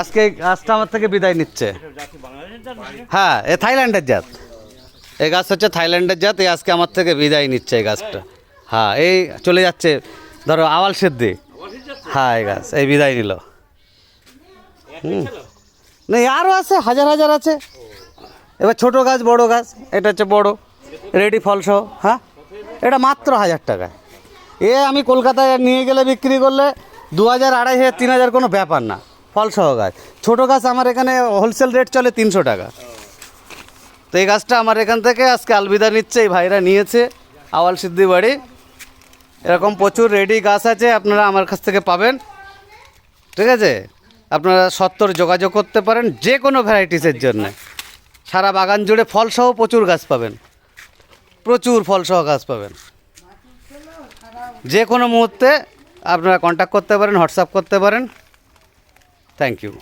আজকে গাছটা আমার থেকে বিদায় নিচ্ছে। হ্যাঁ এ থাইল্যান্ডের জাত। এই গাছ হচ্ছে থাইল্যান্ডের জাত এই আজকে আমার থেকে বিদায় নিচ্ছে এই গাছটা। হ্যাঁ এই চলে যাচ্ছে, ধরো আওয়াল সিদ্ধি। হ্যাঁ এই গাছ, এই বিদায় নিল। হুম। না আরও আছে, হাজার হাজার আছে। এবার ছোট গাছ, বড় গাছ, এটা হচ্ছে বড়, রেডি ফলসহ হ্যাঁ? এটা মাত্র হাজার টাকায়। এ আমি কলকাতায় নিয়ে গেলে বিক্রি করলে দু হাজার আড়াই হাজার, তিন হাজার কোনো ব্যাপার না। ফলসহ গাছ। ছোটো গাছ আমার এখানে হোলসেল রেট চলে তিনশো টাকা। তো এই গাছটা আমার এখান থেকে আজকে আলবিদা নিচ্ছে, এই ভাইরা নিয়েছে, আওয়াল সিদ্ধি বাড়ি। এরকম প্রচুর রেডি গাছ আছে, আপনারা আমার কাছ থেকে পাবেন। ঠিক আছে? আপনারা সত্তর যোগাযোগ করতে পারেন যে কোনো ভ্যারাইটিসের জন্য। সারা বাগান জুড়ে ফলসহ প্রচুর গাছ পাবেন। প্রচুর ফলসহ গাছ পাবেন। যে কোনো মুহূর্তে আপনারা কন্ট্যাক্ট করতে পারেন হোয়াটসঅ্যাপ করতে পারেন। Thank you.